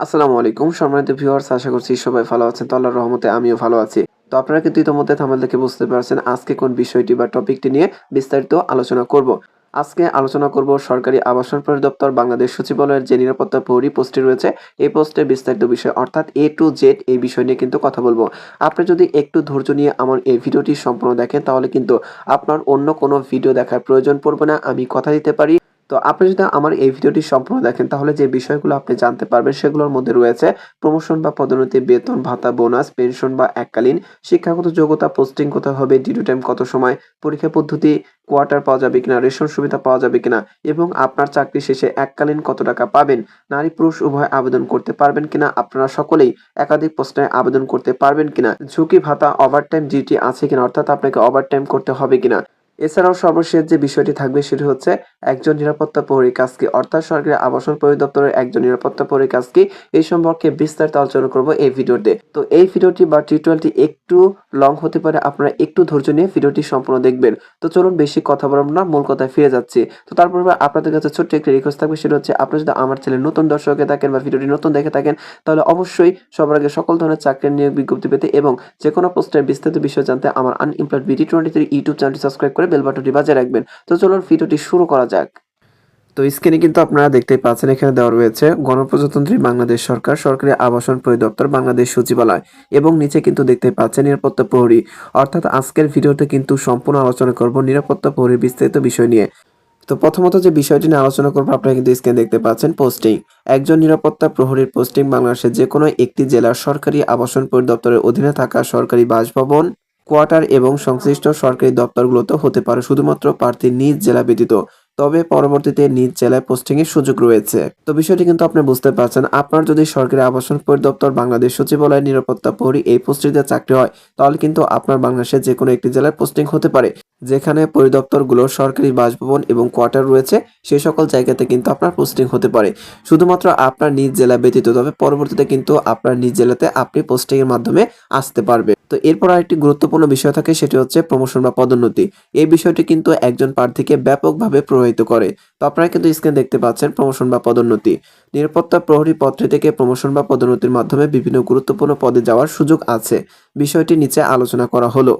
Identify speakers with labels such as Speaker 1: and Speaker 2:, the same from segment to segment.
Speaker 1: আসসালামু আলাইকুম, সম্মানিত ভিউয়ার্স আশা করছি সবাই ভালো আছেন। তো আল্লাহর রহমতে আমিও ভালো আছি। তো আপনারা কিন্তু ইতিমধ্যে থামেল দেখে বুঝতে পারছেন আজকে কোন বিষয়টি বা টপিকটি নিয়ে বিস্তারিত আলোচনা করব। আজকে আলোচনা করব সরকারি আবাসন পরিদপ্তর বাংলাদেশ সচিবালয়ের যে নিরাপত্তা প্রহরী পোস্টে রয়েছে, এই পোস্টে বিস্তারিত বিষয় অর্থাৎ এ টু জেড এই বিষয় নিয়ে কিন্তু কথা বলব। আপনি যদি একটু ধৈর্য নিয়ে আমার এই ভিডিওটি সম্পূর্ণ দেখেন, তাহলে কিন্তু আপনার অন্য কোনো ভিডিও দেখার প্রয়োজন পড়বে না। আমি কথা দিতে পারি। তো আপনি যদি আমার এই ভিডিওটি সম্পূর্ণ দেখেন, তাহলে যে বিষয়গুলো আপনি জানতে পারবেন সেগুলোর মধ্যে রয়েছে প্রমোশন বা পদোন্নতি, বেতন, ভাতা বোনাস পেনশন বা এককালীন শিক্ষাগত যোগ্যতা পোস্টিং কোথায় হবে ডিউটি টাইম কত সময়, পরীক্ষা পদ্ধতি কোয়ার্টার পাওয়া যাবে কিনা, রেশন সুবিধা পাওয়া যাবে কিনা এবং আপনার চাকরি শেষে এককালীন কত টাকা পাবেন, নারী পুরুষ উভয় আবেদন করতে পারবেন কিনা, আপনারা সকলেই একাধিক পোস্টে আবেদন করতে পারবেন কিনা, ঝুঁকি ভাতা ওভারটাইম ডিউটি আছে কিনা, অর্থাৎ আপনাকে ওভারটাইম করতে হবে কিনা এছাড়াও সর্বশেষ যে বিষয়টি থাকবে সেটি হচ্ছে একজন নিরাপত্তা প্রহরী কাজ কি অর্থাৎ সরকারি আবাসন পরিদপ্তরের একজন নিরাপত্তা প্রহরী কাজ কি এই সম্পর্কে বিস্তারিত আলোচনা করব এই ভিডিওতে। তো এই ভিডিওটি বা টিউটোরিয়ালটি একটু লং হতে পারে, আপনারা একটু ধৈর্য নিয়ে ভিডিওটি সম্পূর্ণ দেখবেন। তো চলুন বেশি কথা বলব না, মূল কথায় ফিরে যাচ্ছি। তো তারপর আপনাদের কাছে ছোট্ট একটি রিকোয়েস্ট থাকবে, সেটা হচ্ছে আপনি যদি আমার চ্যানেল নতুন দর্শকে থাকেন বা ভিডিওটি নতুন দেখে থাকেন, তাহলে অবশ্যই সবার আগে সকল ধরনের চাকরির নিয়োগ বিজ্ঞপ্তি পেতে এবং যে কোনো পোস্টের বিস্তারিত বিষয় জানতে আমার unemployed BD twenty three YouTube চ্যানেলটি সাবস্ক্রাইব করে বেল বাটনটি বাজিয়ে রাখবেন। তো চলুন ভিডিওটি শুরু করা যাক। তো স্ক্রিনে কিন্তু আপনারা দেখতেই পাচ্ছেন, এখানে দেওয়া রয়েছে, গণপ্রজাতন্ত্রী বাংলাদেশ সরকার, সরকারি আবাসন পরিদপ্তর, বাংলাদেশ সচিবালয় এবং নিচে কিন্তু দেখতে পাচ্ছেন নিরাপত্তা প্রহরী। অর্থাৎ আজকের ভিডিওতে কিন্তু সম্পূর্ণ আলোচনা করব নিরাপত্তা প্রহরীর বিস্তারিত বিষয় নিয়ে। তো প্রথমত যে বিষয়টি নিয়ে আলোচনা করব, আপনারা কিন্তু স্ক্রিনে দেখতে পাচ্ছেন পোস্টিং একজন নিরাপত্তা প্রহরীর পোস্টিং বাংলাদেশের যে কোনো একটি জেলার সরকারি আবাসন পরিদপ্তরের অধীনে থাকা সরকারি বাসভবন কোয়ার্টার এবং সংশ্লিষ্ট সরকারি দপ্তরগুলোতে হতে পারে, শুধুমাত্র প্রার্থী নিজ জেলা ব্যতীত। তবে পরবর্তীতে নিজ জেলায় পোস্টিং এর সুযোগ রয়েছে। তো বিষয়টি কিন্তু আপনি বুঝতে পারছেন। আপনার যদি সরকারি আবাসন পরিদপ্তর বাংলাদেশ সচিবালয় নিরাপত্তা প্রহরী এই পোস্টটিতে চাকরি হয়, তাহলে কিন্তু আপনার বাংলাদেশের যে কোনো একটি জেলায় পোস্টিং হতে পারে। যেখানে পরিদপ্তরগুলো সরকারি বাসভবন এবং কোয়ার্টার রয়েছে, সেই সকল জায়গাতে কিন্তু আপনার পোস্টিং হতে পারে। শুধুমাত্র আপনার নিজ জেলা ব্যতীত, তবে পরবর্তীতে কিন্তু আপনার নিজ জেলাতে আপনি পোস্টিং এর মাধ্যমে আসতে পারবে। তো এরপর আরেকটি গুরুত্বপূর্ণ বিষয় থাকে, সেটি হচ্ছে প্রমোশন বা পদোন্নতি। এই বিষয়টি কিন্তু একজন প্রার্থীকে ব্যাপকভাবে প্রভাবিত করে। তো আপনারা কিন্তু স্ক্রিনে দেখতে পাচ্ছেন প্রমোশন বা পদোন্নতি। নিরাপত্তা প্রহরী পদটি থেকে প্রমোশন বা পদোন্নতির মাধ্যমে বিভিন্ন গুরুত্বপূর্ণ পদে যাওয়ার সুযোগ আছে। বিষয়টি নিচে আলোচনা করা হলো।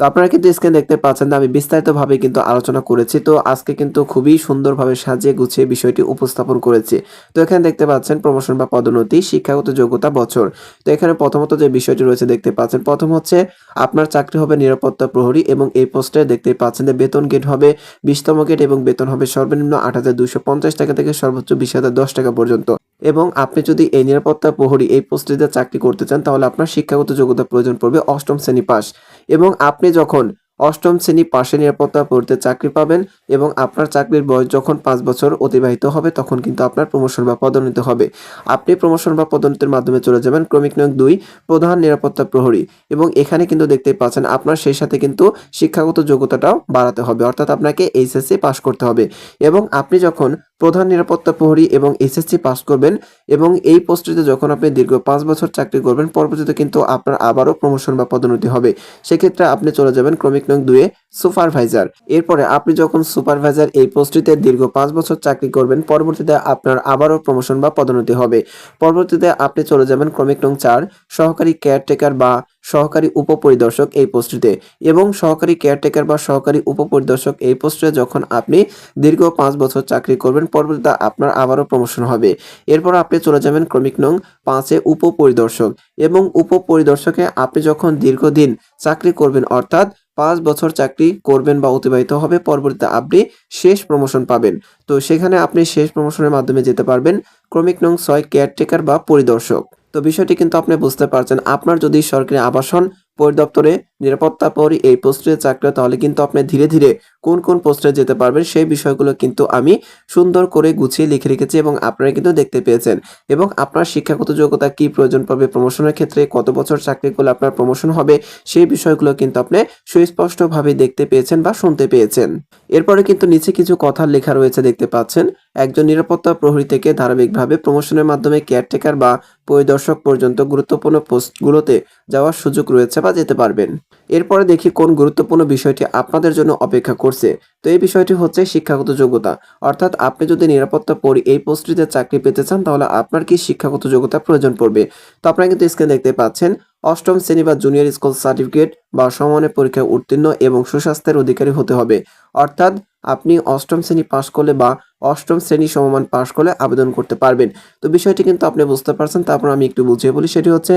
Speaker 1: তো আপনারা কিন্তু স্ক্রিন দেখতে পাচ্ছেন আমি বিস্তারিতভাবে কিন্তু আলোচনা করেছি। তো আজকে কিন্তু খুবই সুন্দরভাবে সাজিয়ে গুছিয়ে বিষয়টি উপস্থাপন করেছি। তো এখানে দেখতে পাচ্ছেন প্রমোশন বা পদোন্নতি, শিক্ষাগত যোগ্যতা, বছর। তো এখানে প্রথমত যে বিষয়টি রয়েছে দেখতে পাচ্ছেন, প্রথম হচ্ছে আপনার চাকরি হবে নিরাপত্তা প্রহরী এবং এই পোস্টে দেখতে পাচ্ছেন যে বেতন গেট হবে বিশতম গেট এবং বেতন হবে সর্বনিম্ন আট দুইশো পঞ্চাশ টাকা থেকে সর্বোচ্চ বিশ হাজার দশ টাকা পর্যন্ত। এবং আপনি যদি এই নিরাপত্তা প্রহরী এই পোস্টটিতে চাকরি করতে চান, তাহলে আপনার শিক্ষাগত যোগ্যতা প্রয়োজন পড়বে অষ্টম শ্রেণি পাস এবং আপনি যখন অষ্টম শ্রেণি পাশে নিরাপত্তা পড়তে চাকরি পাবেন এবং আপনার চাকরির বয়স যখন পাঁচ বছর অতিবাহিত হবে, তখন কিন্তু আপনার প্রমোশন বা পদোন্নতি হবে। আপনি প্রমোশন বা পদোন্নতির মাধ্যমে চলে যাবেন ক্রমিক নিয়োগ দুই, প্রধান নিরাপত্তা প্রহরী। এবং এখানে কিন্তু দেখতেই পাচ্ছেন, আপনার সেই সাথে কিন্তু শিক্ষাগত যোগ্যতাটাও বাড়াতে হবে। অর্থাৎ আপনাকে এইচএসসি পাস করতে হবে। এবং আপনি যখন প্রধান নিরাপত্তা প্রহরী এবং এসএসসি পাস করবেন এবং এই পোস্টটিতে যখন আপনি দীর্ঘ পাঁচ বছর চাকরি করবেন, পরবর্তীতে কিন্তু আপনার আবারও প্রমোশন বা পদোন্নতি হবে। সেক্ষেত্রে আপনি চলে যাবেন ক্রমিক নং দুয়ে সুপারভাইজার এরপরে আপনি যখন সুপারভাইজার এই পোস্টটিতে দীর্ঘ পাঁচ বছর চাকরি করবেন, পরবর্তীতে আপনার আবারও প্রমোশন বা পদোন্নতি হবে। পরবর্তীতে আপনি চলে যাবেন ক্রমিক নং চার, সহকারী কেয়ারটেকার বা সহকারী উপপরিদর্শক এই পোস্টটিতে এবং সহকারী কেয়ারটেকার বা সহকারী উপপরিদর্শক এই পোস্টে যখন আপনি দীর্ঘ পাঁচ বছর চাকরি করবেন, পরবর্তীতে আপনার আবারও প্রমোশন হবে। এরপর আপনি চলে যাবেন ক্রমিক নং পাঁচে উপপরিদর্শক এবং উপপরিদর্শকে আপনি যখন দীর্ঘদিন চাকরি করবেন, অর্থাৎ পাঁচ বছর চাকরি করবেন বা অতিবাহিত হবে, পরবর্তীতে আপনি শেষ প্রমোশন পাবেন। তো সেখানে আপনি শেষ প্রমোশনের মাধ্যমে যেতে পারবেন। ক্রমিক নং ছয় কেয়ারটেকার বা পরিদর্শক। তো বিষয়টি কিন্তু আপনি বুঝতে পারছেন। আপনার যদি সরকারি আবাসন পরিদপ্তরে নিরাপত্তা পরি এই পোস্টে চাকরি, তাহলে কিন্তু আপনি ধীরে ধীরে কোন কোন পোস্টে যেতে পারবেন সেই বিষয়গুলো কিন্তু আমি সুন্দর করে গুছিয়ে লিখে রেখেছি এবং আপনারা কিন্তু দেখতে পেয়েছেন। এবং আপনার শিক্ষাগত যোগ্যতা কি প্রয়োজন পড়বে প্রমোশনের ক্ষেত্রে কত বছর চাকরি করলে আপনার প্রমোশন হবে, সেই বিষয়গুলো কিন্তু আপনি সুস্পষ্টভাবে দেখতে পেয়েছেন বা শুনতে পেয়েছেন। এরপরে কিন্তু নিচে কিছু কথা লেখা রয়েছে দেখতে পাচ্ছেন। একজন নিরাপত্তা প্রহরী থেকে ধারাবাহিকভাবে প্রমোশনের মাধ্যমে কেয়ারটেকার বা পরিদর্শক পর্যন্ত গুরুত্বপূর্ণ পোস্টগুলোতে যাওয়ার সুযোগ রয়েছে চাপা যেতে পারবেন। এরপরে দেখি কোন গুরুত্বপূর্ণ বিষয়টি আপনাদের জন্য অপেক্ষা করছে। তো এই বিষয়টি হচ্ছে শিক্ষাগত যোগ্যতা। অর্থাৎ আপনি যদি নিরাপত্তা পরি এই পোস্টটিতে চাকরি পেতে চান, তাহলে আপনার কি শিক্ষাগত যোগ্যতা প্রয়োজন পড়বে? তো আপনারা কিন্তু স্ক্রিনে দেখতে পাচ্ছেন অষ্টম শ্রেণি বা জুনিয়র স্কুল সার্টিফিকেট বা সমানের পরীক্ষায় উত্তীর্ণ এবং সুস্বাস্থ্যের অধিকারী হতে হবে। অর্থাৎ আপনি অষ্টম শ্রেণি পাশ করলে বা অষ্টম শ্রেণি সমমান পাশ করলে আবেদন করতে পারবেন। তো বিষয়টি কিন্তু আপনি বুঝতে পারছেন, তারপর আমি একটু বুঝিয়ে বলি। সেটি হচ্ছে,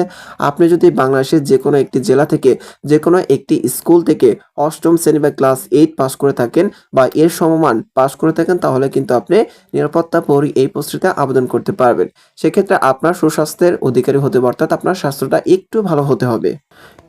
Speaker 1: আপনি যদি বাংলাদেশের যে কোনো একটি জেলা থেকে যে কোনো একটি স্কুল থেকে অষ্টম শ্রেণি বা ক্লাস এইট পাশ করে থাকেন বা এর সমমান পাশ করে থাকেন, তাহলে কিন্তু আপনি নিরাপত্তা পরি এই পোস্টটিতে আবেদন করতে পারবেন। সেক্ষেত্রে আপনার সুস্বাস্থ্যের অধিকারী হতে অর্থাৎ আপনার স্বাস্থ্যটা একটু ভালো হতে হবে।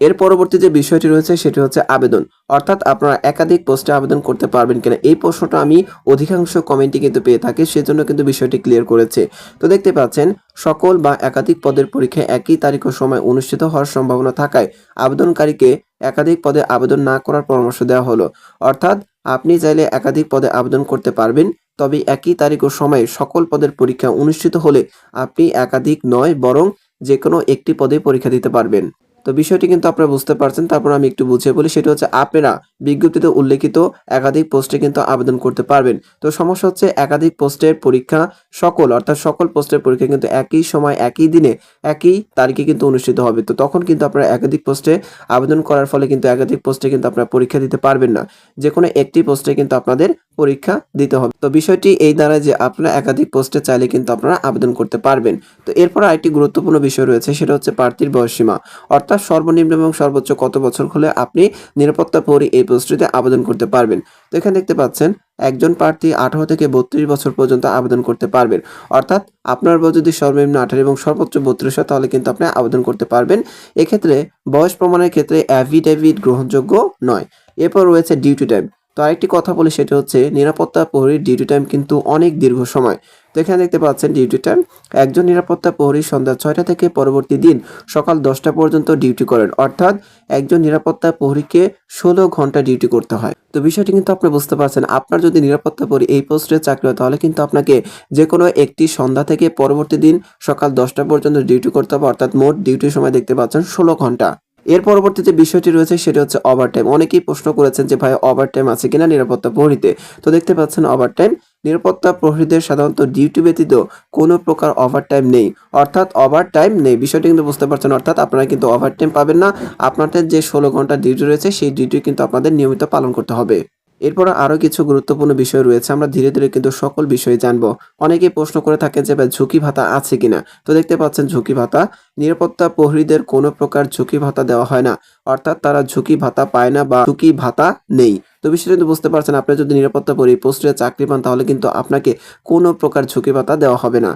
Speaker 1: এর পরবর্তী যে বিষয়টি রয়েছে সেটি হচ্ছে আবেদন। অর্থাৎ আপনারা একাধিক পোস্টে আবেদন করতে পারবেন কিনা, এই প্রশ্নটা আমি অধিকাংশ কমেন্টে কিন্তু পেয়ে থাকি, সেজন্য কিন্তু বিষয়টি ক্লিয়ার করেছে। তো দেখতে পাচ্ছেন, সকল বা একাধিক পদের পরীক্ষা একই তারিখ ও সময় অনুষ্ঠিত হওয়ার সম্ভাবনা থাকায় আবেদনকারীকে একাধিক পদে আবেদন না করার পরামর্শ দেওয়া হলো। অর্থাৎ আপনি চাইলে একাধিক পদে আবেদন করতে পারবেন, তবে একই তারিখ ও সময়ে সকল পদের পরীক্ষা অনুষ্ঠিত হলে আপনি একাধিক নয়, বরং যে কোনো একটি পদে পরীক্ষা দিতে পারবেন। তো বিষয়টি কিন্তু আপনারা বুঝতে পারছেন, তারপর আমি একটু বুঝিয়ে বলি, সেটা হচ্ছে আপনারা বিজ্ঞপ্তিতে উল্লেখিত একাধিক পোস্টে কিন্তু আবেদন করতে পারবেন। তো সমস্যা হচ্ছে একাধিক পোস্টের পরীক্ষা সকল, অর্থাৎ সকল পোস্টের পরীক্ষা কিন্তু একই সময়, একই দিনে, একই তারিখে কিন্তু অনুষ্ঠিত হবে। তো তখন কিন্তু আপনারা একাধিক পোস্টে আবেদন করার ফলে কিন্তু একাধিক পোস্টে কিন্তু আপনারা পরীক্ষা দিতে পারবেন না। যে কোনো একটি পোস্টে কিন্তু আপনাদের পরীক্ষা দিতে হবে। তো বিষয়টি এই দ্বারা যে আপনারা একাধিক পোস্টে চাইলে কিন্তু আপনারা আবেদন করতে পারবেন। তো এরপর আরেকটি গুরুত্বপূর্ণ বিষয় রয়েছে, সেটা হচ্ছে প্রার্থীর বয়সীমা অর্থাৎ সর্বনিম্ন এবং সর্বোচ্চ কত বছর হলে আপনি নিরাপত্তা পরি এই পোস্টটিতে আবেদন করতে পারবেন? তো এখানে দেখতে পাচ্ছেন, একজন প্রার্থী আঠারো থেকে বত্রিশ বছর পর্যন্ত আবেদন করতে পারবেন। অর্থাৎ আপনার বয়স যদি সর্বনিম্ন আঠারো এবং সর্বোচ্চ বত্রিশ হয়, তাহলে কিন্তু আপনি আবেদন করতে পারবেন। এক্ষেত্রে বয়স প্রমাণের ক্ষেত্রে অ্যাভিডেভিট গ্রহণযোগ্য নয়। এরপর রয়েছে ডিউটি টাইম তো আরেকটি কথা বলি, সেটা হচ্ছে নিরাপত্তা প্রহরীর ডিউটি টাইম কিন্তু অনেক দীর্ঘ সময়। তো এখানে দেখতে পাচ্ছেন ডিউটি টাইম একজন নিরাপত্তা প্রহরী সন্ধ্যা ছয়টা থেকে পরবর্তী দিন সকাল দশটা পর্যন্ত ডিউটি করেন। অর্থাৎ একজন নিরাপত্তা প্রহরীকে ষোলো ঘণ্টা ডিউটি করতে হয়। তো বিষয়টি কিন্তু আপনি বুঝতে পারছেন। আপনার যদি নিরাপত্তা প্রহরী এই পোস্টে চাকরি হয়, তাহলে কিন্তু আপনাকে যে কোনো একটি সন্ধ্যা থেকে পরবর্তী দিন সকাল দশটা পর্যন্ত ডিউটি করতে হবে। অর্থাৎ মোট ডিউটির সময় দেখতে পাচ্ছেন ষোলো ঘণ্টা। এর পরবর্তী যে বিষয়টি রয়েছে, সেটা হচ্ছে ওভার টাইম অনেকেই প্রশ্ন করেছেন যে, ভাই ওভার টাইম আছে কিনা নিরাপত্তা প্রহরীতে? তো দেখতে পাচ্ছেন ওভার টাইম নিরাপত্তা প্রহরীদের সাধারণত ডিউটি ব্যতীত কোনো প্রকার ওভার টাইম নেই। অর্থাৎ ওভার টাইম নেই, বিষয়টি কিন্তু বুঝতে পারছেন। অর্থাৎ আপনারা কিন্তু ওভার টাইম পাবেন না। আপনাদের যে ষোলো ঘণ্টা ডিউটি রয়েছে, সেই ডিউটি কিন্তু আপনাদের নিয়মিত পালন করতে হবে। এরপর আরও কিছু গুরুত্বপূর্ণ বিষয় রয়েছে, আমরা ধীরে ধীরে কিন্তু সকল বিষয়ে জানব। অনেকেই প্রশ্ন করে থাকে যে ঝুঁকি ভাতা আছে কিনা? তো দেখতে পাচ্ছেন, ঝুঁকি ভাতা, নিরাপত্তা প্রহরীদের কোনো প্রকার ঝুঁকি ভাতা দেওয়া হয় না। অর্থাৎ তারা ঝুঁকি ভাতা পায় না বা ঝুঁকি ভাতা নেই। তো বিষয়টা কিন্তু বুঝতে পারছেন, আপনি যদি নিরাপত্তা পরি পোস্টে চাকরি পান, তাহলে কিন্তু আপনাকে কোনো প্রকার ঝুঁকি ভাতা দেওয়া হবে না।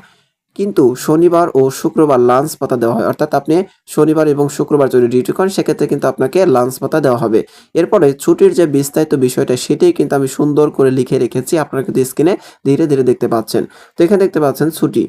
Speaker 1: কিন্তু শনিবার ও শুক্রবার লাঞ্চ পাতা দেওয়া হয়। অর্থাৎ আপনি শনিবার এবং শুক্রবার যদি ডিউটি করেন, সেক্ষেত্রে কিন্তু আপনাকে লাঞ্চ পাতা দেওয়া হবে। এরপরে ছুটির যে বিস্তারিত বিষয়টা, সেটাই কিন্তু আমি সুন্দর করে লিখে রেখেছি। আপনারা কিন্তু স্ক্রিনে ধীরে ধীরে দেখতে পাচ্ছেন। তো এখানে দেখতে পাচ্ছেন ছুটি।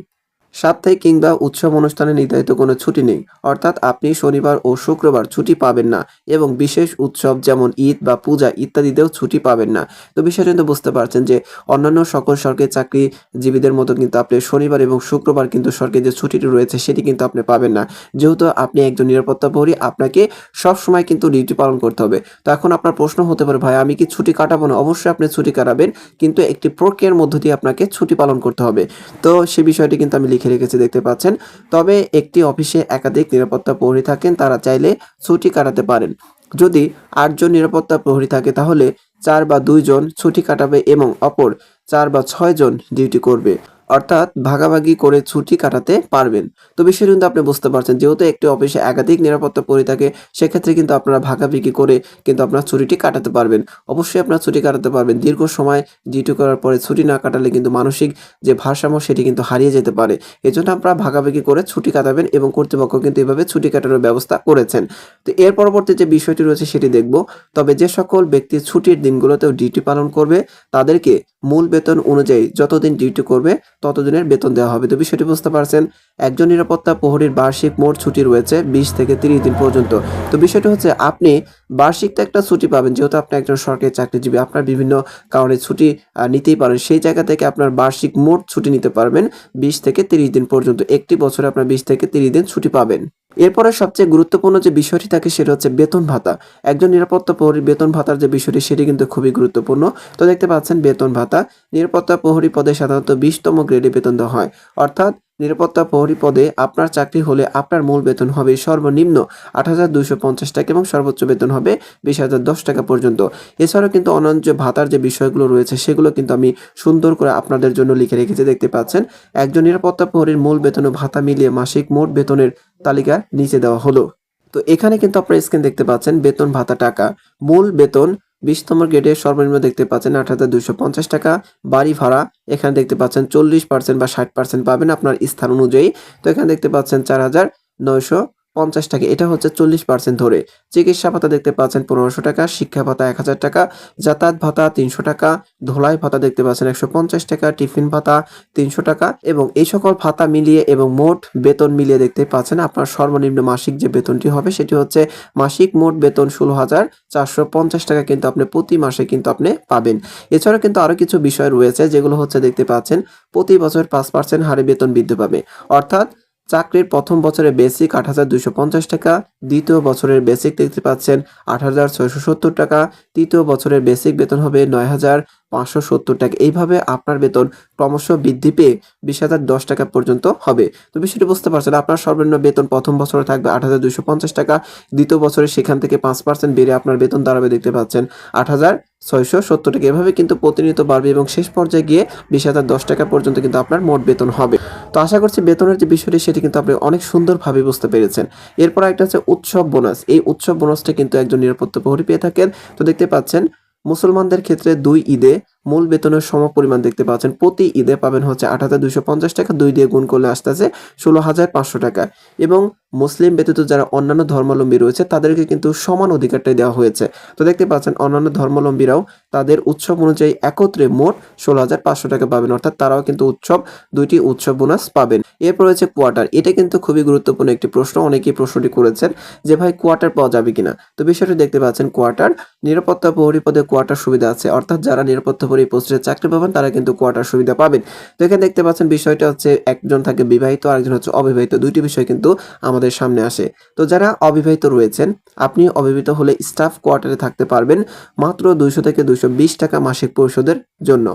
Speaker 1: সাপ্তাহিক কিংবা উৎসব অনুষ্ঠানে নির্ধারিত কোনো ছুটি নেই। অর্থাৎ আপনি শনিবার ও শুক্রবার ছুটি পাবেন না এবং বিশেষ উৎসব যেমন ঈদ বা পূজা ইত্যাদিতেও ছুটি পাবেন না। তো বিষয়টা কিন্তু বুঝতে পারছেন যে অন্যান্য সকল সরকারি চাকরিজীবীদের মতো কিন্তু আপনি শনিবার এবং শুক্রবার কিন্তু সরকারি যে ছুটিটি রয়েছে সেটি কিন্তু আপনি পাবেন না। যেহেতু আপনি একজন নিরাপত্তা প্রহরী, আপনাকে সব সময় কিন্তু ডিউটি পালন করতে হবে। তো এখন আপনার প্রশ্ন হতে পারে, ভাই, আমি কি ছুটি কাটাবো না? অবশ্যই আপনি ছুটি কাটাবেন, কিন্তু একটি প্রক্রিয়ার মধ্য দিয়ে আপনাকে ছুটি পালন করতে হবে। তো সে বিষয়টি কিন্তু আমি লিখে রেখেছে দেখতে পাচ্ছেন। তবে একটি অফিসে একাধিক নিরাপত্তা প্রহরী থাকেন, তারা চাইলে ছুটি কাটাতে পারেন। যদি আটজন নিরাপত্তা প্রহরী থাকে, তাহলে চার বা দুইজন ছুটি কাটাবে এবং অপর চার বা ছয়জন ডিউটি করবে। অর্থাৎ ভাগাভাগি করে ছুটি কাটাতে পারবেন। তো বিষয়টি কিন্তু আপনি বুঝতে পারছেন, যেহেতু একটি অফিসে একাধিক নিরাপত্তা পরি থাকে, সেক্ষেত্রে কিন্তু আপনারা ভাগাভাগি করে কিন্তু আপনার ছুটিটি কাটাতে পারবেন। অবশ্যই আপনার ছুটি কাটাতে পারবেন। দীর্ঘ সময় ডিউটি করার পরে ছুটি না কাটালে কিন্তু মানসিক যে ভারসাম্য, সেটি কিন্তু হারিয়ে যেতে পারে। এজন্য আপনারা ভাগাভাগি করে ছুটি কাটাবেন এবং কর্তৃপক্ষ কিন্তু এভাবে ছুটি কাটানোর ব্যবস্থা করেছেন। তো এর পরবর্তী যে বিষয়টি রয়েছে, সেটি দেখব। তবে যে সকল ব্যক্তি ছুটির দিনগুলোতেও ডিউটি পালন করবে, তাদেরকে মূল বেতন অনুযায়ী যতদিন ডিউটি করবে ততদিনের বেতন দেওয়া হবে। তো বিষয়টি বুঝতে পারছেন, একজন নিরাপত্তা প্রহরীর বার্ষিক মোট ছুটি রয়েছে বিশ থেকে তিরিশ দিন পর্যন্ত। তো বিষয়টি হচ্ছে, আপনি বার্ষিক তো একটা ছুটি পাবেন, যেহেতু আপনি একজন সরকারি চাকরিজীবী, আপনার বিভিন্ন কারণে ছুটি নিতেই পারেন। সেই জায়গা থেকে আপনার বার্ষিক মোট ছুটি নিতে পারবেন বিশ থেকে তিরিশ দিন পর্যন্ত। একটি বছরে আপনার বিশ থেকে তিরিশ দিন ছুটি পাবেন। এরপরে সবচেয়ে গুরুত্বপূর্ণ যে বিষয়টি থাকে সেটা হচ্ছে বেতন ভাতা। একজন নিরাপত্তা প্রহরী বেতন ভাতার যে বিষয়টি, সেটি কিন্তু খুবই গুরুত্বপূর্ণ। তো দেখতে পাচ্ছেন, বেতন ভাতা। নিরাপত্তা প্রহরী পদে সাধারণত বিশতম গ্রেডে বেতন দেওয়া হয়। অর্থাৎ নিরাপত্তা প্রহরী পদে আপনার চাকরি হলে আপনার মূল বেতন হবে সর্বনিম্ন আট হাজার দুইশো পঞ্চাশ টাকা এবং সর্বোচ্চ বেতন হবে বিশ হাজার দশ টাকা পর্যন্ত। এছাড়াও কিন্তু অন্যান্য যে ভাতার যে বিষয়গুলো রয়েছে, সেগুলো কিন্তু আমি সুন্দর করে আপনাদের জন্য লিখে রেখেছি, দেখতে পাচ্ছেন। একজন নিরাপত্তা প্রহরীর মূল বেতন ও ভাতা মিলিয়ে মাসিক মোট বেতনের তালিকা নিচে দেওয়া হলো। তো এখানে কিন্তু আপনারা স্ক্রিন দেখতে পাচ্ছেন বেতন, ভাতা, টাকা। মূল বেতন বিশতম গেটে সর্বনিম্ন দেখতে পাচ্ছেন আট হাজার দুশো পঞ্চাশ টাকা। বাড়ি ভাড়া, এখানে দেখতে পাচ্ছেন চল্লিশ পার্সেন্ট বা ষাট পার্সেন্ট পাবেন আপনার স্থান অনুযায়ী। তো এখানে দেখতে পাচ্ছেন চার হাজার নয়শো পঞ্চাশ টাকা, এটা হচ্ছে চল্লিশ পার্সেন্ট ধরে। চিকিৎসা ভাতা দেখতে পাচ্ছেন পনেরোশো টাকা, শিক্ষা ভাতা এক হাজার টাকা, যাতায়াত ভাতা তিনশো টাকা, ধোলাই ভাতা দেখতে পাচ্ছেন একশো পঞ্চাশ টাকা, টিফিন ভাতা তিনশো টাকা এবং এই সকল ভাতা মিলিয়ে এবং মোট বেতন মিলিয়ে দেখতে পাচ্ছেন আপনার সর্বনিম্ন মাসিক যে বেতনটি হবে সেটি হচ্ছে মাসিক মোট বেতন ষোলো হাজার চারশো পঞ্চাশ টাকা কিন্তু আপনি প্রতি মাসে কিন্তু আপনি পাবেন। এছাড়া কিন্তু আরও কিছু বিষয় রয়েছে যেগুলো হচ্ছে দেখতে পাচ্ছেন, প্রতি বছর পাঁচ পার্সেন্ট হারে বেতন বৃদ্ধি পাবে। অর্থাৎ চাকরির প্রথম বছরে বেসিক আট হাজার দুশো পঞ্চাশ টাকা, দ্বিতীয় বছরের বেসিক দেখতে পাচ্ছেন আট হাজার সত্তর টাকা, তৃতীয় বছরের বেসিক বেতন হবে নয় হাজার পাঁচশো সত্তর টাকা। এইভাবে আপনার বেতন ক্রমশ বৃদ্ধি পেয়ে বিশ হাজার দশ টাকা পর্যন্ত হবে। তো বিষয়টি বুঝতে পারছেন, আপনার সর্বনিম্ন বেতন প্রথম বছরে থাকবে আট হাজার দুইশো পঞ্চাশ টাকা। দ্বিতীয় বছরে সেখান থেকে পাঁচ পার্সেন্ট বেড়ে আপনার বেতন দাঁড়াবে দেখতে পাচ্ছেন আট হাজার ছয়শো সত্তর টাকা। এভাবে কিন্তু প্রতিনিয়ত বাড়বে এবং শেষ পর্যায়ে গিয়ে বিশ হাজার দশ টাকা পর্যন্ত কিন্তু আপনার মোট বেতন হবে। তো আশা করছি বেতনের যে বিষয়টি, সেটি কিন্তু আপনি অনেক সুন্দরভাবে বুঝতে পেরেছেন। এরপর একটা হচ্ছে উৎসব বোনাস। এই উৎসব বোনাসটা কিন্তু একজন নিরাপত্তা প্রহরী পেয়ে থাকেন। তো দেখতে পাচ্ছেন মুসলমানদের ক্ষেত্রে দুই ঈদে মূল বেতনের সম পরিমাণ দেখতে পাচ্ছেন। প্রতি ঈদে পাবেন হচ্ছে আট হাজার দুইশো পঞ্চাশ টাকা, দুই দিয়ে গুণ করলে আসতেছে ষোলো হাজার পাঁচশো টাকা। এবং মুসলিম ব্যতীত যারা অন্যান্য ধর্মাবলম্বী রয়েছে, তাদেরকে কিন্তু সমান অধিকারটাই দেওয়া হয়েছে। তো দেখতে পাচ্ছেন, অন্যান্য ধর্মাবলম্বীরাও তাদের উৎসব অনুযায়ী একত্রে মোট ষোলো হাজার পাঁচশো টাকা পাবেন। অর্থাৎ তারাও কিন্তু উৎসব, দুইটি উৎসব বোনাস পাবেন। এরপর রয়েছে কোয়ার্টার। এটা কিন্তু খুবই গুরুত্বপূর্ণ একটি প্রশ্ন। অনেকেই প্রশ্নটি করেছেন যে, ভাই, কোয়ার্টার পাওয়া যাবে কিনা? তো বিষয়টি দেখতে পাচ্ছেন, কোয়ার্টার নিরাপত্তা প্রহরী পদে কোয়ার্টার সুবিধা আছে। অর্থাৎ যারা নিরাপত্তা প্রহরী পোস্টে চাকরি পাবেন, তারা কিন্তু কোয়ার্টার সুবিধা পাবেন। তো এখানে দেখতে পাচ্ছেন বিষয়টা হচ্ছে একজন থাকে বিবাহিত, আরেকজন হচ্ছে অবিবাহিত। দুইটি বিষয় কিন্তু আমাদের সামনে আসে। তো যারা অবিবাহিত রয়েছেন, আপনি অবিবাহিত হলে স্টাফ কোয়ার্টারে থাকতে পারবেন মাত্র দুইশো থেকে বিশ টাকা মাসিক পরিশোধের জন্য।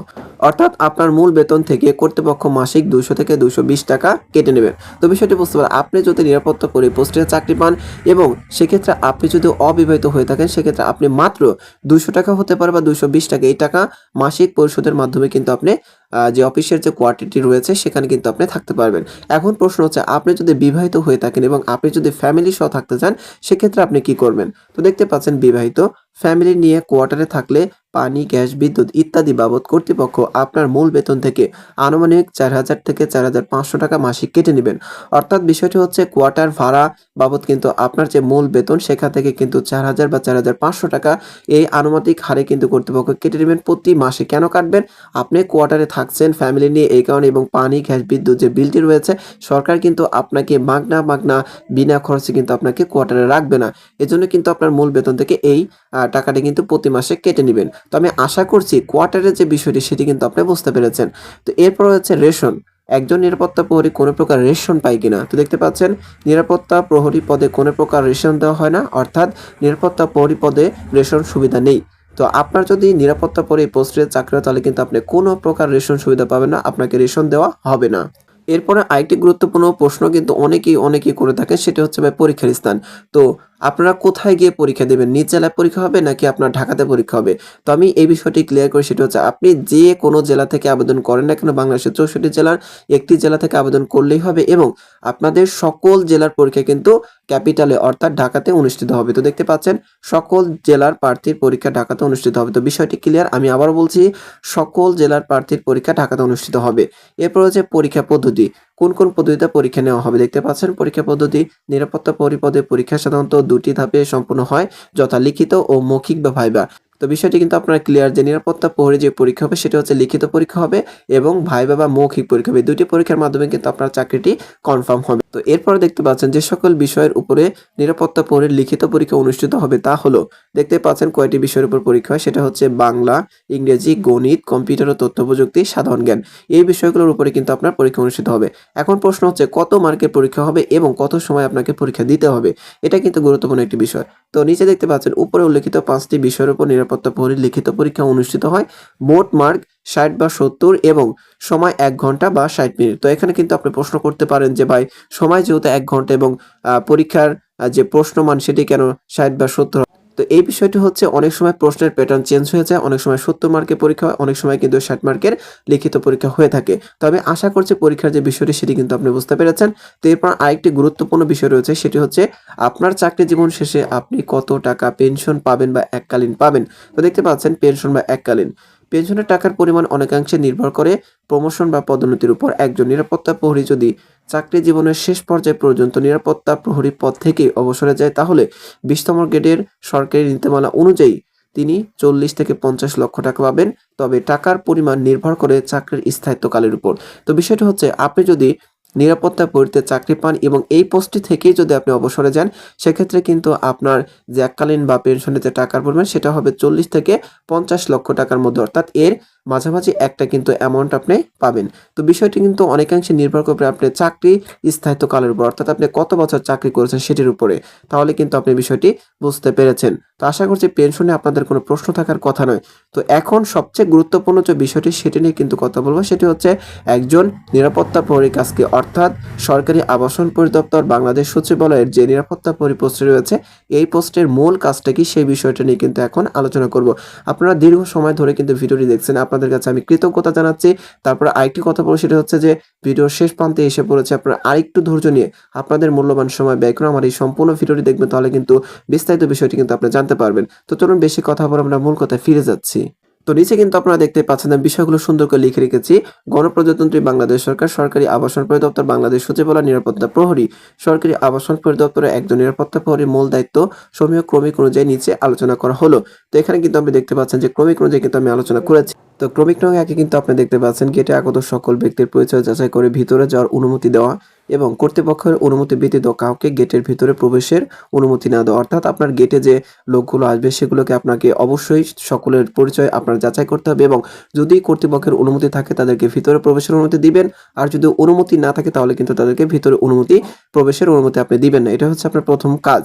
Speaker 1: অর্থাৎ আপনার মূল বেতন থেকে কর্তৃপক্ষ মাসিক দুইশো থেকে বিশ টাকা কেটে নেবেন তো বিষয়টি বুঝতে পারেন আপনি যদি নিরাপত্তা করে পোস্টে চাকরি পান এবং সেক্ষেত্রে আপনি যদি অবিবাহিত হয়ে থাকেন, সেক্ষেত্রে আপনি মাত্র দুইশো টাকা হতে পারে বা বিশ টাকা, এই টাকা মাসিক পরিশোধের মাধ্যমে কিন্তু আপনি যে অফিসের যে কোয়ার্টিটি রয়েছে, সেখানে কিন্তু আপনি থাকতে পারবেন। এখন প্রশ্ন হচ্ছে, আপনি যদি বিবাহিত হয়ে থাকেন এবং আপনি যদি ফ্যামিলি সহ থাকতে চান, সেক্ষেত্রে আপনি কি করবেন? তো দেখতে পাচ্ছেন, বিবাহিত ফ্যামিলি নিয়ে কোয়ার্টারে থাকলে পানি, গ্যাস, বিদ্যুৎ ইত্যাদি বাবদ কর্তৃপক্ষ আপনার মূল বেতন থেকে আনুমানিক চার হাজার থেকে চার হাজার পাঁচশো টাকা মাসিক কেটে নেবেন। অর্থাৎ বিষয়টি হচ্ছে, কোয়ার্টার ভাড়া বাবদ কিন্তু আপনার যে মূল বেতন, সেখান থেকে কিন্তু চার হাজার বা চার হাজার পাঁচশো টাকা এই আনুমানিক হারে কিন্তু কর্তৃপক্ষ কেটে নেবেন প্রতি মাসে। কেন কাটবেন? আপনি কোয়ার্টারে থাকছেন ফ্যামিলি নিয়ে এই কারণে এবং পানি, গ্যাস, বিদ্যুৎ যে বিলটি রয়েছে, সরকার কিন্তু আপনাকে মাগনা মাগনা বিনা খরচে কিন্তু আপনাকে কোয়ার্টারে রাখবে না। এজন্য কিন্তু আপনার মূল বেতন থেকে এই টাকাটি কিন্তু প্রতি মাসে কেটে নেবেন। তো আমি আশা করছি কোয়ার্টারের যে বিষয়টি সেটি কিন্তু আপনি বুঝতে পেরেছেন। তো এরপর হচ্ছে রেশন। একজন নিরাপত্তা প্রহরী কোনো প্রকার রেশন পায় কিনা? তো দেখতে পাচ্ছেন, নিরাপত্তা প্রহরী পদে কোনো প্রকার রেশন দেওয়া হয় না, অর্থাৎ নিরাপত্তা প্রহরী পদে রেশন সুবিধা নেই। তো আপনার যদি নিরাপত্তা পরে পোস্টে চাকরি তাহলে কিন্তু আপনি কোনো প্রকার রেশন সুবিধা পাবেন না, আপনাকে রেশন দেওয়া হবে না। এরপরে আরেকটি গুরুত্বপূর্ণ প্রশ্ন কিন্তু অনেকেই অনেকেই করে থাকেন, সেটি হচ্ছে ভাই পরীক্ষার স্থান। তো আপনারা কোথায় গিয়ে পরীক্ষা দেবেন? নিজ জেলায় পরীক্ষা হবে নাকি আপনার ঢাকাতে পরীক্ষা হবে? তো আমি এই বিষয়টি ক্লিয়ার করি, সেটা হচ্ছে আপনি যে কোনো জেলা থেকে আবেদন করেন না কেন, বাংলাদেশের চৌষট্টি জেলার একটি জেলা থেকে আবেদন করলেই হবে এবং আপনাদের সকল জেলার পরীক্ষা কিন্তু ক্যাপিটালে অর্থাৎ ঢাকাতে অনুষ্ঠিত হবে। তো দেখতে পাচ্ছেন, সকল জেলার প্রার্থীর পরীক্ষা ঢাকাতে অনুষ্ঠিত হবে। তো বিষয়টি ক্লিয়ার আমি আবার বলছি, সকল জেলার প্রার্থীর পরীক্ষা ঢাকাতে অনুষ্ঠিত হবে। এরপর হচ্ছে পরীক্ষা পদ্ধতি। কোন কোন পদ্ধতিতে পরীক্ষা নেওয়া হবে? দেখতে পাচ্ছেন, পরীক্ষা পদ্ধতি, নিরাপত্তা পরিপদে পরীক্ষা সাধারণত দুটি ধাপে সম্পূর্ণ হয় যথা লিখিত ও মৌখিক বা ভাইবা। তো বিষয়টি কিন্তু আপনার ক্লিয়ার যে নিরাপত্তা প্রহরী যে পরীক্ষা হবে সেটা হচ্ছে লিখিত পরীক্ষা হবে এবং ভাইবা বা মৌখিক পরীক্ষা হবে। দুটি পরীক্ষার মাধ্যমে কিন্তু আপনার চাকরিটি কনফার্ম হবে। তো এরপরে দেখতে পাচ্ছেন যে সকল বিষয়ের উপরে নিরাপত্তা পরের লিখিত পরীক্ষা অনুষ্ঠিত হবে তা হলো, দেখতে পাচ্ছেন কয়টি বিষয়ের উপর পরীক্ষা হয়? সেটা হচ্ছে বাংলা, ইংরেজি, গণিত, কম্পিউটার ও তথ্য প্রযুক্তি, সাধারণ জ্ঞান। এই বিষয়গুলোর উপরে কিন্তু আপনার পরীক্ষা অনুষ্ঠিত হবে। এখন প্রশ্ন হচ্ছে কত মার্কের পরীক্ষা হবে এবং কত সময় আপনাকে পরীক্ষা দিতে হবে? এটা কিন্তু গুরুত্বপূর্ণ একটি বিষয়। তো নিচে দেখতে পাচ্ছেন উপরে উল্লেখিত পাঁচটি বিষয়ের উপর নিরাপত্তা প্রহরীর লিখিত পরীক্ষা অনুষ্ঠিত হয়। মোট মার্ক ষাট বা সত্তর এবং সময় এক ঘণ্টা বা ষাট মিনিট। তো এখানে কিন্তু আপনি প্রশ্ন করতে পারেন যে, ভাই সময় যেহেতু এক ঘণ্টা এবং পরীক্ষার যে প্রশ্নমান সেটি কেন ষাট বা সত্তর? তো এই বিষয়টি হচ্ছে অনেক সময় প্রশ্নের প্যাটার্ন চেঞ্জ হয়ে যায়, অনেক সময় সত্তর মার্কের পরীক্ষা হয়, অনেক সময় কিন্তু ষাট মার্কের লিখিত পরীক্ষা হয়ে থাকে। তবে আশা করছি পরীক্ষার যে বিষয়টি সেটি কিন্তু আপনি বুঝতে পেরেছেন। তো এরপর আরেকটি গুরুত্বপূর্ণ বিষয় রয়েছে, সেটি হচ্ছে আপনার চাকরি জীবন শেষে আপনি কত টাকা পেনশন পাবেন বা এককালীন পাবেন? তো দেখতে পাচ্ছেন পেনশন বা এককালীন। পেনশনের টাকার পরিমাণ অনেকাংশে নির্ভর করে প্রমোশন বা পদোন্নতির উপর। একজন নিরাপত্তা প্রহরী যদি চাকরি জীবনের শেষ পর্যায়ে পর্যন্ত নিরাপত্তা প্রহরী পদ থেকে অবসরে যায়, তাহলে বিশতম গ্রেডের সরকারি নীতিমালা অনুযায়ী তিনি চল্লিশ থেকে পঞ্চাশ লক্ষ টাকা পাবেন। তবে টাকার পরিমাণ নির্ভর করে চাকরির স্থায়িত্বকালের উপর। তো বিষয়টি হচ্ছে, আপনি যদি নিরাপত্তা পরিতে চাকরি পান এবং এই পোস্টটি থেকেই যদি আপনি অবসরে যান, সেক্ষেত্রে কিন্তু আপনার যে এককালীন বা পেনশনের যে টাকার পরিমাণ, সেটা হবে চল্লিশ থেকে পঞ্চাশ লক্ষ টাকার মধ্যে। অর্থাৎ এর মাঝামাঝি একটা কিন্তু অ্যামাউন্ট আপনি পাবেন। তো বিষয়টি কিন্তু অনেকাংশে নির্ভর করবে আপনি চাকরি স্থায়িত্বকালের উপর, অর্থাৎ আপনি কত বছর চাকরি করেছেন সেটির উপরে। তাহলে কিন্তু আপনি বিষয়টি বুঝতে পেরেছেন। তো আশা করছি পেনশনে আপনাদের কোনো প্রশ্ন থাকার কথা নয়। তো এখন সবচেয়ে গুরুত্বপূর্ণ যে বিষয়টি সেটি নিয়ে কিন্তু কথা বলব, সেটি হচ্ছে একজন নিরাপত্তা প্রহরী কাজকে অর্থাৎ সরকারি আবাসন পরিদপ্তর, বাংলাদেশ সচিবালয়ের যে নিরাপত্তা পরিপোস্ট রয়েছে, এই পোস্টের মূল কাজটা কি সেই বিষয়টা নিয়ে কিন্তু এখন আলোচনা করব। আপনারা দীর্ঘ সময় ধরে কিন্তু ভিডিওটি দেখছেন আপনাদের কাছে আমি কৃতজ্ঞতা জানাচ্ছি। তারপরে আরেকটি কথা বলব, সেটা হচ্ছে যে ভিডিওর শেষ প্রান্তে এসে পড়েছে আপনারা আরেকটু ধৈর্য নিয়ে আপনাদের মূল্যবান সময় ব্যয় করে আমার এই সম্পূর্ণ ভিডিওটি দেখবেন, তাহলে কিন্তু বিস্তারিত বিষয়টি কিন্তু আপনি জানতে পারবেন। তো চলুন বেশি কথা বলে আমরা মূল কথায় ফিরে যাচ্ছি। তো নিচে কিন্তু আপনারা দেখতে পাচ্ছেন আমি বিষয়গুলো সুন্দর করে লিখে রেখেছি। গণপ্রজাতন্ত্রী বাংলাদেশ সরকার, সরকারি আবাসন পরিদপ্তর, বাংলাদেশ সচিবালয়, নিরাপত্তা প্রহরী। সরকারি আবাসন পরিদপ্তরের একজন নিরাপত্তা প্রহরীর মূল দায়িত্ব সমীহ ক্রমিক অনুযায়ী নিচে আলোচনা করা হলো। তো এখানে কিন্তু আপনি দেখতে পাচ্ছেন যে ক্রমিক অনুযায়ী কিন্তু আমি আলোচনা করেছি। তো ক্রমিক নং একে কিন্তু আপনি দেখতে পাচ্ছেন গেটে আগত সকল ব্যক্তির পরিচয় যাচাই করে ভিতরে যাওয়ার অনুমতি দেওয়া। এবং কর্তৃপক্ষের অনুমতি ব্যতীত কাউকে গেটের ভিতরে প্রবেশের অনুমতি না দেওয়া। অর্থাৎ আপনার গেটে যে লোকগুলো আসবে, সেগুলোকে আপনাকে অবশ্যই সকলের পরিচয় আপনার যাচাই করতে হবে এবং যদি কর্তৃপক্ষের অনুমতি থাকে, তাদেরকে ভিতরে প্রবেশের অনুমতি দিবেন। আর যদি অনুমতি না থাকে, তাহলে কিন্তু তাদেরকে ভিতরে অনুমতি, প্রবেশের অনুমতি আপনি দিবেন না। এটা হচ্ছে আপনার প্রথম কাজ।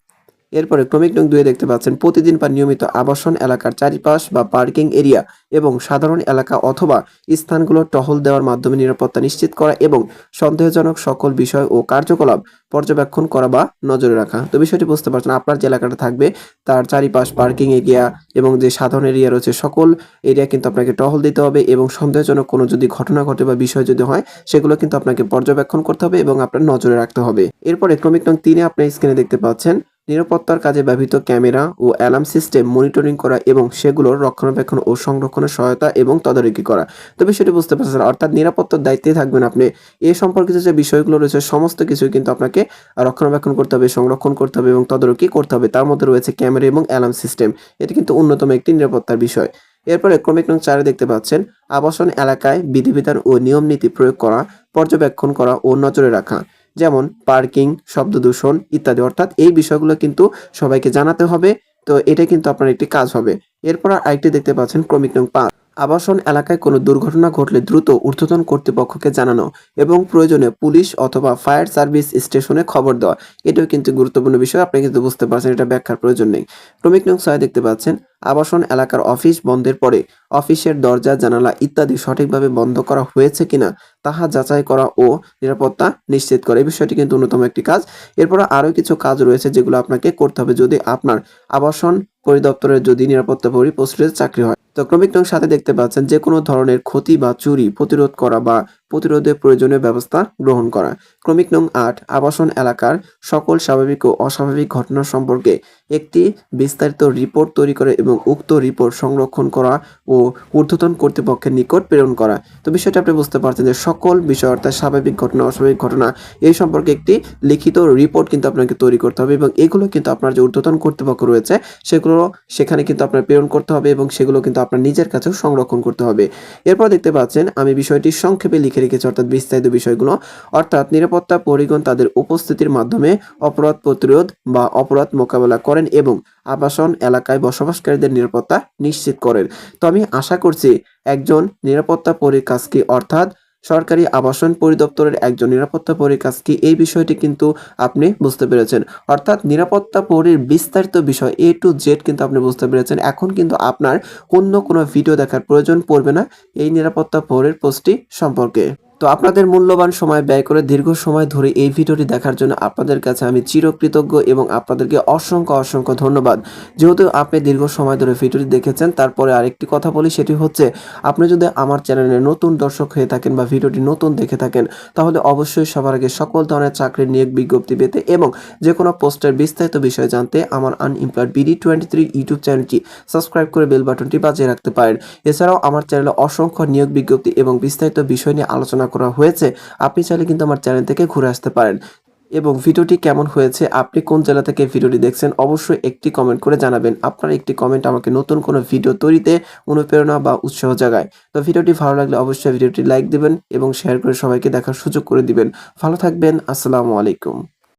Speaker 1: এরপরে ক্রমিক নং দুয়ে দেখতে পাচ্ছেন, প্রতিদিন বা নিয়মিত আবাসন এলাকার চারিপাশ বা পার্কিং এরিয়া এবং সাধারণ এলাকা অথবা স্থানগুলো টহল দেওয়ার মাধ্যমে নিরাপত্তা নিশ্চিত করা এবং সন্দেহজনক সকল বিষয় ও কার্যকলাপ পর্যবেক্ষণ করা বা নজরে রাখা। তো বিষয়টি বুঝতে পারছেন, আপনার যে এলাকাটা থাকবে, তার চারিপাশ পার্কিং এরিয়া এবং যে সাধারণ এরিয়া রয়েছে, সকল এরিয়া কিন্তু আপনাকে টহল দিতে হবে এবং সন্দেহজনক কোনো যদি ঘটনা ঘটে বা বিষয় যদি হয়, সেগুলো কিন্তু আপনাকে পর্যবেক্ষণ করতে হবে এবং আপনার নজরে রাখতে হবে। এরপরে ক্রমিক নং তিনে আপনি স্ক্রিনে দেখতে পাচ্ছেন নিরাপত্তার কাজে ব্যবহৃত ক্যামেরা ও অ্যালার্ম সিস্টেম মনিটরিং করা এবং সেগুলোর রক্ষণাবেক্ষণ ও সংরক্ষণের সহায়তা এবং তদারকি করা। তো বিষয়টি বুঝতে পারছেন অর্থাৎ নিরাপত্তার দায়িত্বে থাকবেন আপনি। এ সম্পর্কিত যে বিষয়গুলো রয়েছে, সমস্ত কিছুই কিন্তু আপনাকে রক্ষণাবেক্ষণ করতে হবে, সংরক্ষণ করতে হবে এবং তদারকি করতে হবে। তার মধ্যে রয়েছে ক্যামেরা এবং অ্যালার্ম সিস্টেম। এটি কিন্তু অন্যতম একটি নিরাপত্তার বিষয়। এরপরে ক্রমিক নং চারে দেখতে পাচ্ছেন, আবাসন এলাকায় বিধিবিধান ও নিয়ম নীতি প্রয়োগ করা, পর্যবেক্ষণ করা ও নজরে রাখা। যেমন পার্কিং শব্দ দূষণ ইত্যাদি। অর্থাৎ এই বিষয়গুলো কিন্তু সবাইকে জানাতে হবে। তো এটা কিন্তু আপনার একটি কাজ হবে। এরপর আরেকটি দেখতে পাচ্ছেন ক্রমিক নং পাঁচ। আবাসন এলাকায় কোনো দুর্ঘটনা ঘটলে দ্রুত ঊর্ধ্বতন কর্তৃপক্ষকে জানানো এবং প্রয়োজনে পুলিশ অথবা ফায়ার সার্ভিস স্টেশনে খবর দেওয়া। এটাও কিন্তু গুরুত্বপূর্ণ বিষয়, আপনি কিন্তু বুঝতে পারছেন, এটা ব্যাখ্যার প্রয়োজন নেই। ক্রমিক নং ছয় দেখতে পাচ্ছেন, আবাসন এলাকার অফিস বন্ধের পরে অফিসের দরজা, জানালা ইত্যাদি সঠিকভাবে বন্ধ করা হয়েছে কিনা, তাহা যাচাই করা ও নিরাপত্তা নিশ্চিত করা। এই বিষয়টি কিন্তু অন্যতম একটি কাজ। এরপর আরও কিছু কাজ রয়েছে যেগুলো আপনাকে করতে হবে। যদি আপনার আবাসন পরিদপ্তরের যদি নিরাপত্তা পরিপোস্টের চাকরি হয় তো ক্রমিক নং সাথে দেখতে পাচ্ছেন যে কোনো ধরনের ক্ষতি বা চুরি প্রতিরোধ করা বা প্রতিরোধে প্রয়োজনীয় ব্যবস্থা গ্রহণ করা। ক্রমিক নং আট, আবাসন এলাকার সকল স্বাভাবিক ও অস্বাভাবিক ঘটনা সম্পর্কে একটি বিস্তারিত রিপোর্ট তৈরি করে এবং উক্ত রিপোর্ট সংরক্ষণ করা ও ঊর্ধ্বতন কর্তৃপক্ষের নিকট প্রেরণ করা। তো বিষয়টা আপনি বুঝতে পারছেন যে সকল বিষয় অর্থাৎ স্বাভাবিক ঘটনা, অস্বাভাবিক ঘটনা, এই সম্পর্কে একটি লিখিত রিপোর্ট কিন্তু আপনাকে তৈরি করতে হবে এবং এগুলো কিন্তু আপনার যে ঊর্ধ্বতন কর্তৃপক্ষ রয়েছে, সেগুলো সেখানে কিন্তু আপনার প্রেরণ করতে হবে এবং সেগুলো কিন্তু আপনার নিজের কাছেও সংরক্ষণ করতে হবে। এরপর দেখতে পাচ্ছেন, আমি বিষয়টি সংক্ষেপে লিখে লিখে রেখেছে অর্থাৎ বিস্তারিত বিষয়গুলো। অর্থাৎ নিরাপত্তা পরিগণ তাদের উপস্থিতির মাধ্যমে অপরাধ প্রতিরোধ বা অপরাধ মোকাবেলা করেন এবং আবাসন এলাকায় বসবাসকারীদের নিরাপত্তা নিশ্চিত করেন। তো আমি আশা করছি একজন নিরাপত্তা পরিকাজকে অর্থাৎ সরকারি আবাসন পরিদপ্তরের একজন নিরাপত্তা পরিকাজ কি? এই বিষয়টি কিন্তু আপনি বুঝতে পেরেছেন। অর্থাৎ নিরাপত্তা পরীর বিস্তারিত বিষয় এ টু জেড কিন্তু আপনি বুঝতে পেরেছেন। এখন কিন্তু আপনার অন্য কোনো ভিডিও দেখার প্রয়োজন পড়বে না এই নিরাপত্তা পরির পোস্টটি সম্পর্কে। তো আপনাদের মূল্যবান সময় ব্যয় করে দীর্ঘ সময় ধরে এই ভিডিওটি দেখার জন্য আপনাদের কাছে আমি চিরকৃতজ্ঞ এবং আপনাদেরকে অসংখ্য অসংখ্য ধন্যবাদ। যেহেতু আপনি দীর্ঘ সময় ধরে ভিডিওটি দেখেছেন, তারপরে আরেকটি কথা বলি, সেটি হচ্ছে আপনি যদি আমার চ্যানেলে নতুন দর্শক হয়ে থাকেন বা ভিডিওটি নতুন দেখে থাকেন, তাহলে অবশ্যই সবার আগে সকল ধরনের চাকরির নিয়োগ বিজ্ঞপ্তি পেতে এবং যে কোনো পোস্টের বিস্তারিত বিষয় জানতে আমার unemployed BD twenty three YouTube চ্যানেলটি সাবস্ক্রাইব করে বেল বাটনটি বাজিয়ে রাখতে পারেন। এছাড়াও আমার চ্যানেলে অসংখ্য নিয়োগ বিজ্ঞপ্তি এবং বিস্তারিত বিষয় নিয়ে আলোচনা করা হয়েছে, আপনি চাইলে কিন্তু আমার চ্যানেল থেকে ঘুরে আসতে পারেন। এবং ভিডিওটি কেমন হয়েছে, আপনি কোন জেলা থেকে ভিডিওটি দেখছেন, অবশ্যই একটি কমেন্ট করে জানাবেন। আপনার একটি কমেন্ট আমাকে নতুন কোনো ভিডিও তৈরিতে অনুপ্রেরণা বা উৎসাহ জাগায়। তো ভিডিওটি ভালো লাগলে অবশ্যই ভিডিওটি লাইক দিবেন এবং শেয়ার করে সবাইকে দেখার সুযোগ করে দিবেন। ভালো থাকবেন, আসসালামু আলাইকুম।